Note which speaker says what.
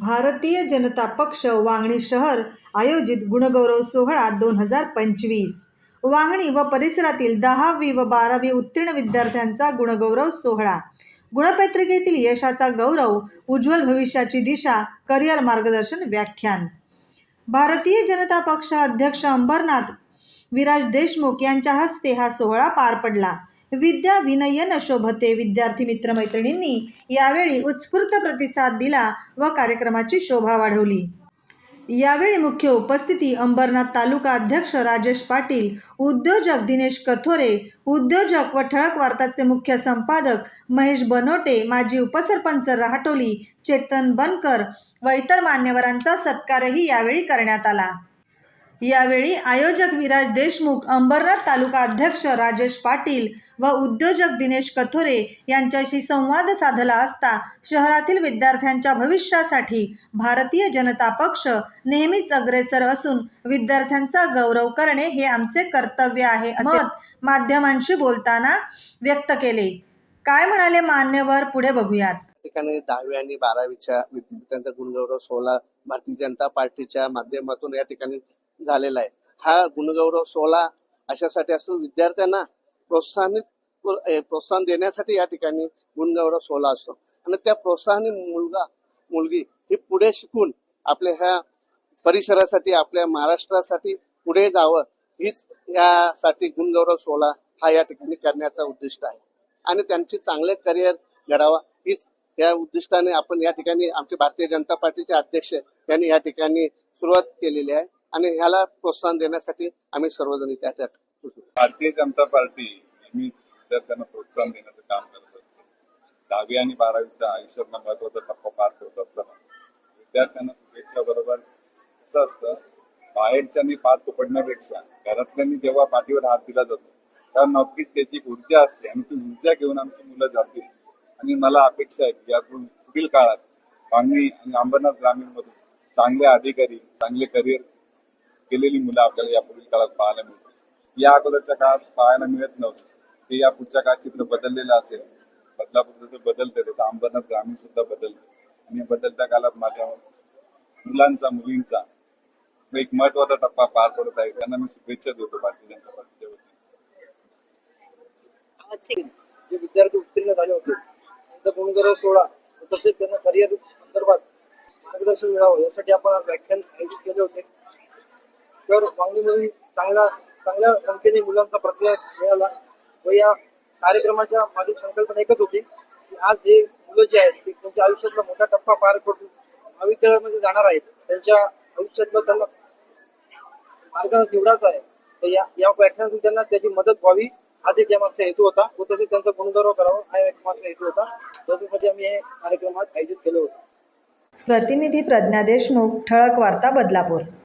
Speaker 1: भारतीय जनता पक्ष वांगणी शहर आयोजित गुणगौरव सोहळा दोन हजार पंचवीस. वांगणी व परिसरातील दहावी व बारावी उत्तीर्ण विद्यार्थ्यांचा गुणगौरव सोहळा. गुणपत्रिकेतील यशाचा गौरव उज्ज्वल भविष्याची दिशा करिअर मार्गदर्शन व्याख्यान. भारतीय जनता पक्ष अध्यक्ष अंबरनाथ विराज देशमुख यांच्या हस्ते हा सोहळा पार पडला. विद्या विनयन शोभते. विद्यार्थी मित्रमैत्रिणींनी यावेळी उत्स्फूर्त प्रतिसाद दिला व कार्यक्रमाची शोभा वाढवली. यावेळी मुख्य उपस्थिती अंबरनाथ तालुका अध्यक्ष राजेश पाटील उद्योजक दिनेश कथोरे उद्योजक व ठळक वार्ताचे मुख्य संपादक महेश बनोटे माजी उपसरपंच राहटोली चेतन बनकर व इतर मान्यवरांचा सत्कारही यावेळी करण्यात आला. यावेळी आयोजक विराज देशमुख अंबरनाथ तालुका अध्यक्ष राजेश पाटील व उद्योजक दिनेश कथोरे यांच्याशी संवाद साधला असता शहरातील विद्यार्थ्यांच्या भविष्यासाठी भारतीय जनता पक्ष नेहमीच अग्रेसर असून विद्यार्थ्यांचा गौरव करणे हे आमचे कर्तव्य आहे असे मत माध्यमांशी बोलताना व्यक्त केले. काय म्हणाले मान्यवर? पुढे बघूयात.
Speaker 2: ठिकाणी दहावी आणि बारावीच्या विद्यार्थ्यांचा गुणगौरव सोहळा भारतीय जनता पार्टीच्या माध्यमातून या ठिकाणी झालेला आहे. हा गुणगौरव सोहळा अशासाठी असतो. विद्यार्थ्यांना प्रोत्साहित प्रोत्साहन देण्यासाठी या ठिकाणी गुणगौरव सोहळा असतो. आणि त्या प्रोत्साहनी मुलगा मुलगी ही पुढे शिकून आपल्या ह्या परिसरासाठी आपल्या महाराष्ट्रासाठी पुढे जावं हीच यासाठी गुणगौरव सोहळा हा या ठिकाणी करण्याचा उद्दिष्ट आहे. आणि त्यांचे चांगले करिअर घडावा हीच या उद्दिष्टाने आपण या ठिकाणी आमचे भारतीय जनता पार्टीचे अध्यक्ष यांनी या ठिकाणी सुरुवात केलेली आहे. आणि ह्याला प्रोत्साहन देण्यासाठी आम्ही सर्वजण त्या ठिकाणी
Speaker 3: भारतीय जनता पार्टी नेहमीच विद्यार्थ्यांना प्रोत्साहन देण्याचं काम करत असते. दहावी आणि बारावीच्या आयुष्यातला महत्त्वाचा टप्पा पार करत असताना विद्यार्थ्यांना शुभेच्छा बरोबर असं असतं बाहेरच्यांनी पाठ पडण्यापेक्षा घरातल्यांनी जेव्हा पाठीवर हात दिला जातो तेव्हा नक्कीच त्याची ऊर्जा असते आणि ती ऊर्जा घेऊन आमची मुलं जातील. आणि मला अपेक्षा आहे की यातून पुढील काळात सांगली आणि अंबरनाथ ग्रामीण मधून चांगले अधिकारी चांगले करिअर केलेली मुलं आपल्याला या पुढील काळात पाहायला मिळतील. या अगोदरच्या काळात पाहायला मिळत नव्हतं. ते या पुढच्या काळात चित्र बदललेलं असेल. बदलापूर जसं बदलतं तसं अंबरनाथ ग्रामीण सुद्धा बदलतं. आणि बदलत्या काळात माझ्या मुलांचा मुलींचा एक महत्त्वाचा टप्पा पार पडत आहे. त्यांना मी शुभेच्छा देतो भारतीय जनता पार्टीच्या वतीने.
Speaker 4: जे विद्यार्थी उत्तीर्ण झाले होते त्यांचा गुणगौरव सोहळा तसेच त्यांना करिअर संदर्भात मार्गदर्शन मिळावं यासाठी आपण व्याख्यान आयोजित केले होते. तर वांगणीमधून चांगला चांगल्या संख्येने मुलांचा प्रतिसाद मिळाला व या कार्यक्रमाच्या माझी संकल्पना एकच होती की आज हे मुलं जे आहेत ते त्यांच्या आयुष्यातला मोठा टप्पा पार पडून महाविद्यालयामध्ये जाणार आहेत. त्यांच्या आयुष्यातला त्यांना मार्ग निवडायचा आहे. तर या या व्याख्यानातून त्यांना त्याची मदत व्हावी हाच एक या मागचा हेतू होता व तसेच त्यांचा गुणगौरव करावा हा एक मागचा हेतू होता. त्याच्यासाठी आम्ही हे कार्यक्रमात आयोजित केलं होतं.
Speaker 1: प्रतिनिधी प्रज्ञा देशमुख ठळक वार्ता बदलापूर.